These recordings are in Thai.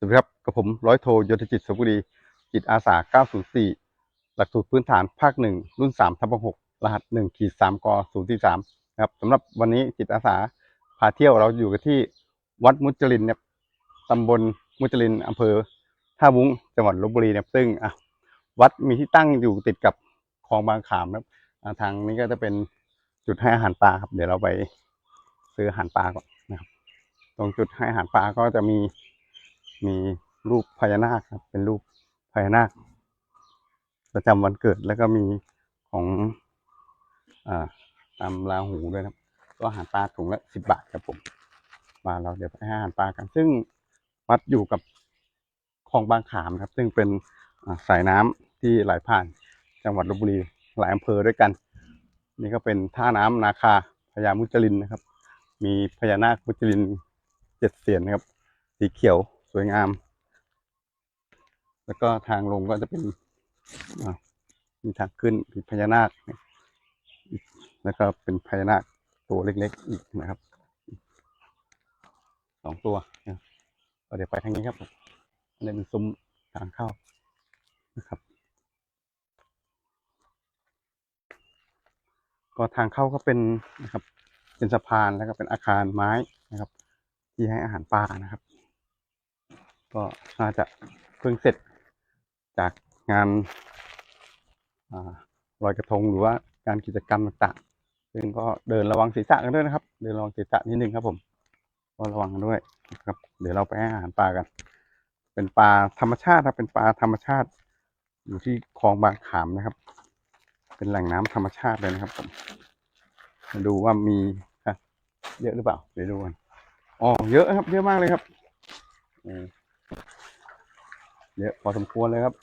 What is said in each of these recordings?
สวัสดีครับกับผมร้อยโทยศจิตสุบุรีจิตอาสา 904 หลักสูตรพื้นฐานภาคหนึ่งรุ่น 3ทับ6รหัส1ขีด3ก043นะครับสำหรับวันนี้จิตอาสาพาเที่ยวเราอยู่กันที่วัดมุจลินเนี่ยตำบลมุจลินอำเภอท่าวุ้งจังหวัดลบบุรีเนี่ยซึ่งอะวัดมีที่ตั้งอยู่ติดกับคลองบางขามนะครับทางนี้ก็จะเป็นจุดให้อาหารปลาครับ เดี๋ยวเราไปซื้ออาหารปลาก่อนนะครับ ตรงจุดให้อาหารปลาก็จะมี มีรูปพญานาคครับ เป็นรูปพญานาค ประจำวันเกิดแล้วก็มีของอตามราหูด้วยครับ ก็อาหารปลาถุงละสิบบาทครับผม มาเราเดี๋ยวไปให้อาหารปลากัน ซึ่งวัดอยู่กับคลองบางขามครับ ซึ่งเป็นสายน้ำที่ไหลผ่านจังหวัดลบบุรีหลายอำเภอด้วยกัน นี่ก็เป็นท่าน้ำนาคาพญามุจลินนะครับ มีพญานาคมุจลินเจ็ดเสียนนะครับ สีเขียว สวยงาม แล้วก็ทางลงก็จะเป็นมีทางขึ้นมีพญานาค แล้วก็เป็นพญานาคตัวเล็กๆอีกนะครับสองตัวเดี๋ยวไปทางนี้ครับผมอันนี้เป็นซุ้มทางเข้านะครับ ก็ทางเข้าก็เป็นนะครับ เป็นสะพานแล้วก็เป็นอาคารไม้นะครับ ที่ให้อาหารปลานะครับ ก็น่าจะเพิ่งเสร็จจากงานอลอยกระทงหรือว่าการกิจกรรมต่างๆ ซึ่งก็เดินระวังศีรษะกันด้วยนะครับ เดินระวังศีรษะนิดนึงครับผม ก็ระวังกันด้วยนะครับ เดี๋ยวเราไปให้อาหารปลากัน เป็นปลาธรรมชาติครับ เป็นปลาธรรมชาติ อยู่ที่คลองบางขามนะครับ เป็นแหล่งน้ำธรรมชาติเลยนะครับผม มาดูว่ามีเยอะหรือเปล่า เดี๋ยวดูกัน อ๋อ เยอะครับ เยอะมากเลยครับอืม เยอะพอสมควรเลยครับ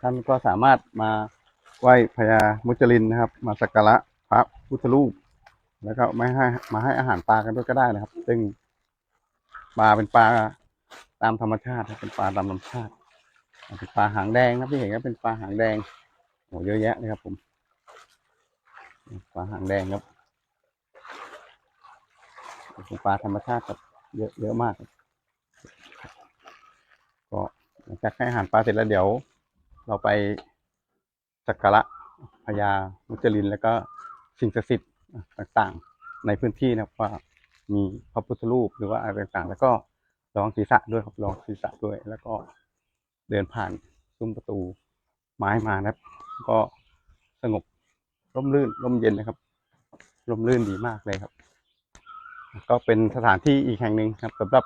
ท่านก็สามารถมาไหว้พญามุจลินนะครับ มาสักการะพระพุทธรูป แล้วก็ไม่ให้มาให้อาหารปลากันด้วยก็ได้นะครับ ซึ่งปลาเป็นปลาตามธรรมชาติเป็นปลาตามธรรมชาติเป็นปลาหางแดงครับที่เห็นก็เป็นปลาหางแดงโอ้เยอะแยะเลยครับผมปลาหางแดงครับเป็นปลาธรรมชาติครับ เยอะเยอะมาก ก็หลังจากให้อาหารปลาเสร็จแล้วเดี๋ยว เราไปสักการะพญามุจลินแล้วก็สิ่งศักดิ์สิทธิ์ต่างๆ ในพื้นที่นะครับว่ามีพระพุทธรูปหรือว่าอะไรต่างๆ แล้วก็ระวังศีรษะด้วยครับระวังศีรษะด้วย แล้วก็เดินผ่านซุ้มประตูไม้มานะครับ ก็สงบร่มรื่นร่มเย็นนะครับ ร่มรื่นดีมากเลยครับ ก็เป็นสถานที่อีกแห่งหนึ่งครับสำหรับ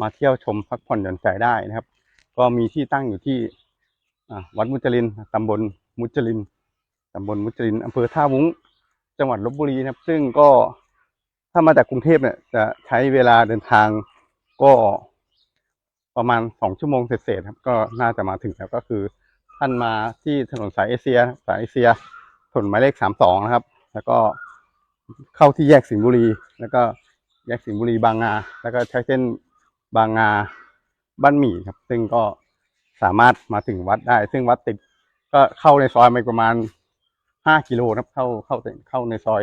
มาเที่ยวชมพักผ่อนหย่อนใจได้นะครับ ก็มีที่ตั้งอยู่ที่วัดมุจลินตำบลมุจลินตำบลมุจลินอำเภอท่าวุ้ง จังหวัดลบบุรีนะครับ ซึ่งก็ถ้ามาจากกรุงเทพเนี่ยจะใช้เวลาเดินทางก็ประมาณสองชั่วโมงเศษๆครับ ก็น่าจะมาถึงแล้วก็คือท่านมาที่ถนนสายเอเชีย สายเอเชียถนนหมายเลขสามสองนะครับ แล้วก็เข้าที่แยกสิงห์บุรี แล้วก็ แยกสิงห์บุรีบางนาแล้วก็ใช้เส้นบางนาบ้านหมี่ครับ ซึ่งก็สามารถมาถึงวัดได้ ซึ่งวัดติดก็เข้าในซอยไปประมาณห้ากิโลครับเข้าเข้าเข้าในซอย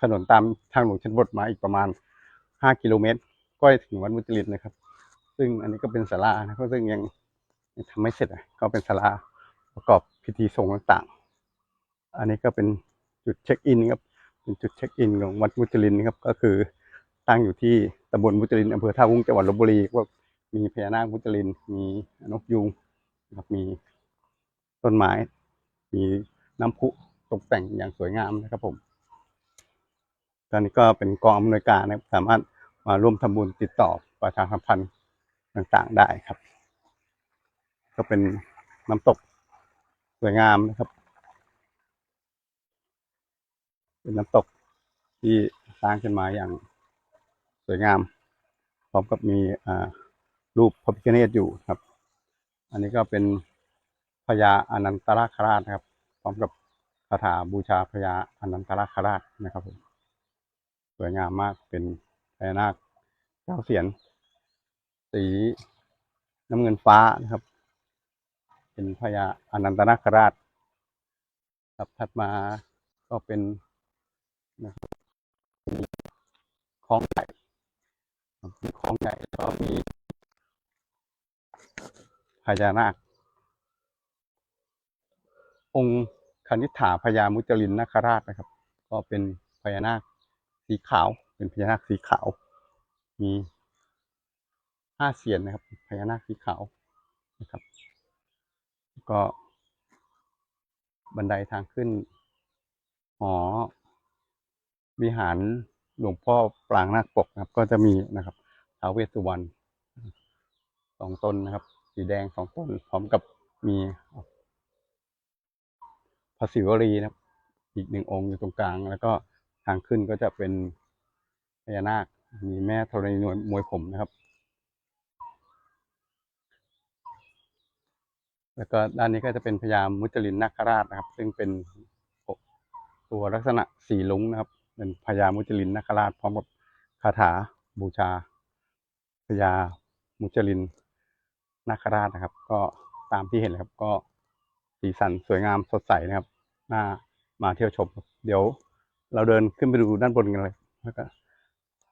ถนนตามทางหลวงชนบทมาอีกประมาณห้ากิโลเมตร ก็จะถึงวัดมุจลินนะครับ ซึ่งอันนี้ก็เป็นศาลานะครับซึ่งยังยังทำไม่เสร็จอะก็เป็นศาลาประกอบพิธีสงฆ์ต่างๆ อันนี้ก็เป็นจุดเช็คอินครับเป็นจุดเช็คอินของวัดมุจลินครับก็คือ ตั้งอยู่ที่ตำบลมุจลินอำเภอท่าวุ้งจังหวัดลบบุรีก็มีพญานาคมุจลิน มีนกยูงนะครับมีต้นไม้ มีน้ำพุตกแต่งอย่างสวยงามนะครับผม ตอนนี้ก็เป็นกองอำนวยการนะครับสามารถมาร่วมทำบุญติดต่อประชาสัมพันธ์ต่างๆได้ครับ ก็เป็นน้ำตกสวยงามนะครับ เป็นน้ำตกที่สร้างขึ้นมาอย่าง สวยงาม พร้อมกับมีรูปพระพิฆเนศอยู่ครับ อันนี้ก็เป็นพญาอนันตนาคราชนะครับ พร้อมกับคาถาบูชาพญาอนันตนาคราชนะครับผมสวยงามมากเป็นพญานาคเก้าเสียน สีน้ำเงินฟ้านะครับ เป็นพญาอนันตนาคราช ครับถัดมาก็เป็นนะครับคลองให ญ่มีคลองใหญ่แล้วก็มีพญานาค องค์คณิษฐาพญามุจลินนาคราชนะครับ ก็เป็นพญานาคสีขาว เป็นพญานาคสีขาว มีห้าเสียนนะครับพญานาคสีขาวนะครับ ก็บันไดทางขึ้นหอวิหารหลวงพ่อปรางนาคปกนะครับ ก็จะมีนะครับ ท้าวเวสสุวรรณสองต้นนะครับ สีแดงสองต้น พร้อมกับมีพระศิวลีนะครับ อีกหนึ่งองค์อยู่ตรงกลาง แล้วก็ทางขึ้นก็จะเป็นพญานาค มีแม่ธรณีมวยผมนะครับ แล้วก็ด้านนี้ก็จะเป็นพญามุจลินนาคราชนะครับ ซึ่งเป็นตัวลักษณะสีลุงนะครับ เป็นพญามุจลินนาคราชพร้อมกับคาถาบูชา พญามุจลินนาคราชนะครับ ก็ตามที่เห็นเลยครับ ก็สีสันสวยงามสดใสนะครับน่ามาเที่ยวชม เดี๋ยวเราเดินขึ้นไปดูด้านบนกันเลยแล้วก็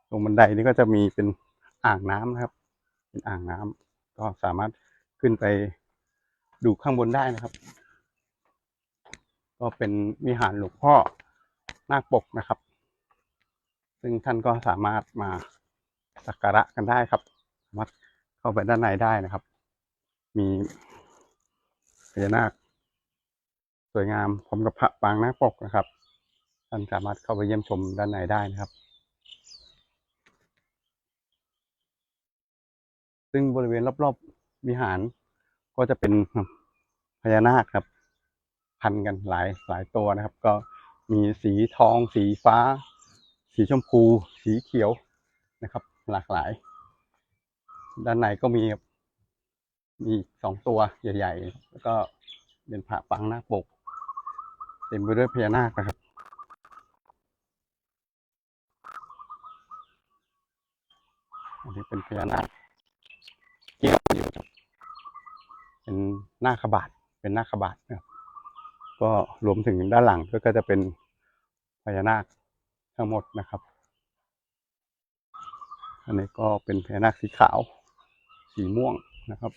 ตรงบันไดนี้ก็จะมีเป็นอ่างน้ำนะครับ เป็นอ่างน้ำก็สามารถขึ้นไปดูข้างบนได้นะครับ ก็เป็นวิหารหลวงพ่อนาคปกนะครับ ซึ่งท่านก็สามารถมา สักการะกันได้ครับสามารถเข้าไปด้านในได้นะครับ มีพญานาคสวยงามพร้อมกับพระปางนาคปกนะครับท่านสามารถเข้าไปเยี่ยมชมด้านในได้นะครับ ซึ่งบริเวณรอบๆวิหารก็จะเป็นพญานาคครับ พันกันหลายหลายตัวนะครับ ก็มีสีทอง สีฟ้า สีชมพู สีเขียวนะครับ หลากหลาย ด้านในก็มีมีสองตัวใหญ่ ๆ แล้วก็เป็นผาปังนาปก เต็มไปด้วยพญานาคนะครับ อันนี้เป็นพญานาคเกี่ยวอยู่ครับเป็นหน้าคบาทเป็นหน้าคบาทนะครับ ก็รวมถึงด้านหลังก็จะเป็นพญานาคทั้งหมดนะครับ อันนี้ก็เป็นพญานาคสีขาว สีม่วงนะครับ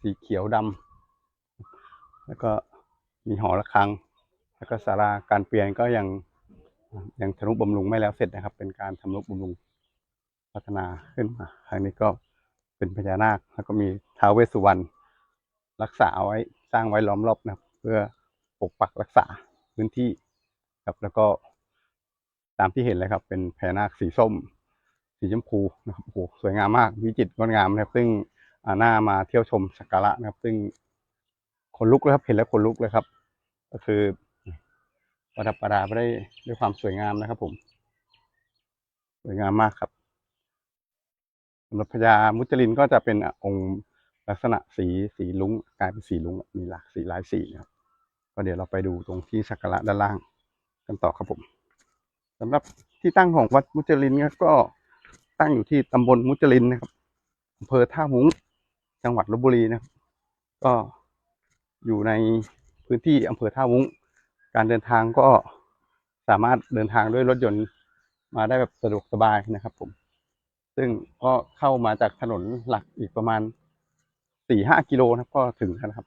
สีเขียวดำแล้วก็มีหอระฆัง แล้วก็ศาลาการเปลี่ยนก็ยังยังทะนุบำรุงไม่แล้วเสร็จนะครับ เป็นการทำนุบำรุงพัฒนาขึ้นมาครั้งนี้ก็เป็นพญานาค แล้วก็มีท้าวเวสสุวรรณรักษาเอาไว้สร้างไว้ล้อมรอบนะครับ เพื่อปกปักรักษาพื้นที่ครับแล้วก็ตามที่เห็นเลยครับ เป็นพญานาคสีส้ม ชมพูนะครับโอ้โหสวยงามมากวิจิตรงดงามนะครับ ซึ่งอ่าน่ามาเที่ยวชมสักการะนะครับ ซึ่งขนลุกเลยครับเห็นแล้วขนลุกเลยครับ ก็คือประดับประดาไปได้ด้วยความสวยงามนะครับ ผม สวยงามมากครับสำหรับพญามุจลินก็จะเป็นองค์ลักษณะสีสีลุ้งกลายเป็นสีลุ้งมีหลากสีหลายสีนะครับก็เดี๋ยวเราไปดูตรงที่สักการะด้านล่าง กันต่อครับผมสำหรับที่ตั้งของวัดมุจลินก็ ตั้งอยู่ที่ตำบลมุจลินนะครับอำเภอท่ามุ้งจังหวัดลบบุรีนะครับ ก็อยู่ในพื้นที่อำเภอท่าวุ้ง การเดินทางก็สามารถเดินทางด้วยรถยนต์มาได้แบบสะดวกสบายนะครับ ผม ซึ่งก็เข้ามาจากถนนหลักอีกประมาณสี่ห้ากิโลนะครับ ก็ถึงแล้วนะครับ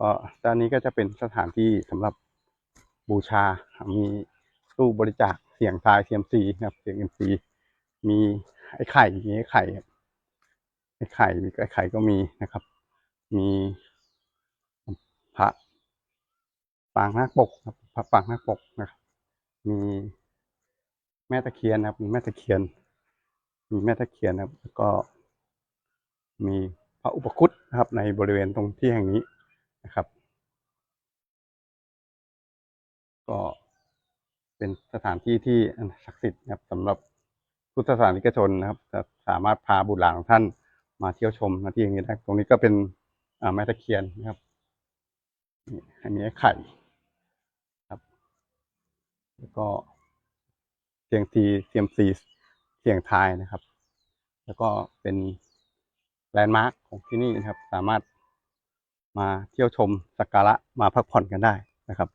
ก็ด้านนี้ก็จะเป็นสถานที่สำหรับบูชา มีตู้บริจาคเสียงทายเทียมซีนะครับ เสียงเอ็มซี มีไอ้ไข่มีไอ้ไข่ไอ้ไข่มีไอ้ไข่ก็มีนะครับ มีพระปางนาคปกครับพระปางนาคปกนะครับ มีแม่ตะเคียนนะครับมีแม่ตะเคียน มีแม่ตะเคียนนะครับแล้วก็มีพระอุปคุตนะครับ ในบริเวณตรงที่แห่งนี้นะครับ ก็เป็นสถานที่ที่ศักดิ์สิทธิ์นะครับสำหรับ พุทธศาสนิกชนนะครับจะสามารถพาบุตรหลานของท่านมาเที่ยวชมที่แห่งนี้ได้ตรงนี้ก็เป็นแม่ตะเคียนนะครับนี่อันนี้ไข่ครับ แล้วก็เสียงทีเซียมซีเสียงทายนะครับ แล้วก็เป็นแลนด์มาร์คของที่นี่นะครับ สามารถมาเที่ยวชมสักการะมาพักผ่อนกันได้นะครับ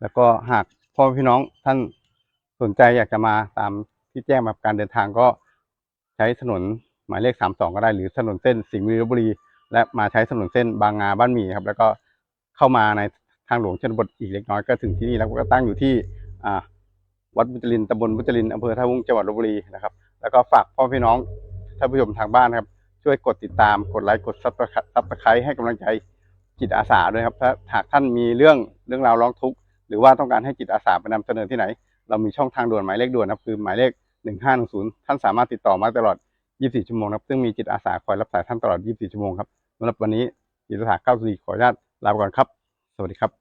แล้วก็หากพ่อพี่น้องท่านสนใจอยากจะมาตาม ที่แจ้งมาการเดินทางก็ใช้ถนนหมายเลขสามสองก็ได้ หรือถนนเส้นสิงห์บุรีลพบุรี และมาใช้ถนนเส้นบางนาบ้านหมี่ครับ แล้วก็เข้ามาในทางหลวงชนบทอีกเล็กน้อยก็ถึงที่นี่แล้วก็ตั้งอยู่ที่วัดบุจรินตำบลบุจรินอำเภอท่าวุ้งจังหวัดลบบุรีนะครับ แล้วก็ฝากพ่อพี่น้องท่านผู้ชมทางบ้านครับ ช่วยกดติดตามกดไลค์กดซับซับสไครต์ให้กำลังใจจิตอาสาด้วยครับถ้าหากท่านมีเรื่องเรื่องราวร้องทุกข์หรือว่าต้องการให้จิตอาสาไปนำเสนอที่ไหน เรามีช่องทางด่วนหมายเลขด่วนนะครับคือหมายเลข 1510 ท่านสามารถติดต่อมาตลอด 24 ชั่วโมงนะครับ ซึ่งมีจิตอาสาคอยรับสายท่านตลอด 24 ชั่วโมงครับสำหรับวันนี้จิตอาสา94ขออนุญาตลาไปก่อนครับ สวัสดีครับ